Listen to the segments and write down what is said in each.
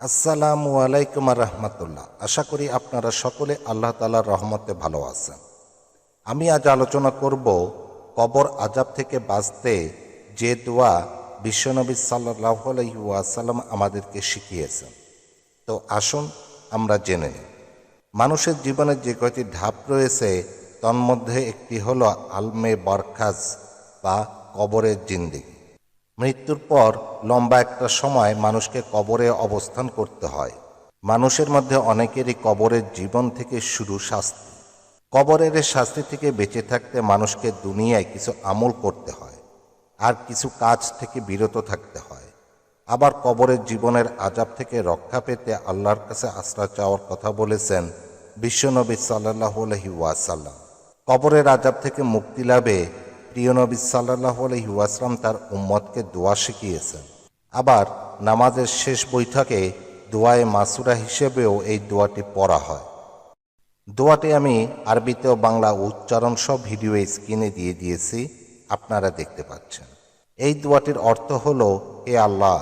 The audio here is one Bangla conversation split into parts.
আসসালামু আলাইকুম রহমতুল্লাহ। আশা করি আপনারা সকলে আল্লাহ তালার রহমতে ভালো আছেন। আমি আজ আলোচনা করব কবর আজাব থেকে বাঁচতে যে দোয়া বিশ্বনবী সাল্লাহ আলাইসাল্লাম আমাদেরকে শিখিয়েছেন। তো আসুন আমরা জেনে নিই। মানুষের জীবনে যে কয়টি ধাপ রয়েছে, তন্মধ্যে একটি হলো আলমে বরখাজ বা কবরের জিন্দিগি। মৃত্যুর পর লম্বা একটা সময় মানুষকে কবরে অবস্থান করতে হয়। মানুষের মধ্যে অনেকেরই কবরের জীবন থেকে শুরু শাস্তি। কবরের শাস্তি থেকে বেঁচে থাকতে মানুষকে দুনিয়ায় কিছু আমল করতে হয়, আর কিছু কাজ থেকে বিরত থাকতে হয়। আবার কবরের জীবনের আজাব থেকে রক্ষা পেতে আল্লাহর কাছে আশ্রয় চাওয়ার কথা বলেছেন বিশ্বনবী সাল্লাহ আলহি ওয়াসাল্লাম। কবরের আজাব থেকে মুক্তি লাভে প্রিয় নবী সাল্লাহ আলহি তার উম্মতকে দোয়া শিখিয়েছেন। আবার নামাজের শেষ বৈঠকে দোয়ায়ে মাসুরা হিসেবেও এই দোয়াটি পড়া হয়। দোয়াটি আমি আরবিতে ও বাংলা উচ্চারণ সব ভিডিও স্ক্রিনে দিয়ে দিয়েছি, আপনারা দেখতে পাচ্ছেন। এই দোয়াটির অর্থ হল, হে আল্লাহ,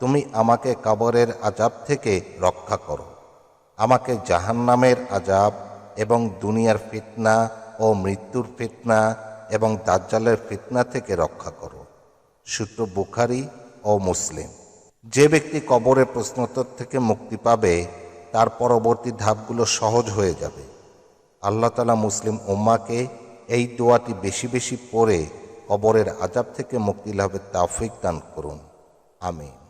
তুমি আমাকে কবরের আজাব থেকে রক্ষা করো। আমাকে জাহান্নামের আজাব এবং দুনিয়ার ফিতনা ও মৃত্যুর ফিতনা এবং দাজ্জালের ফিতনা থেকে রক্ষা করো। সূত্র বুখারি ও মুসলিম। যে ব্যক্তি কবরের প্রশ্নোত্তর থেকে মুক্তি পাবে, তার পরবর্তী ধাপগুলো সহজ হয়ে যাবে। আল্লাহ তালা মুসলিম উম্মাকে এই দোয়াটি বেশি বেশি পড়ে কবরের আজাব থেকে মুক্তি লাভের তাফিক দান করুন। আমিন।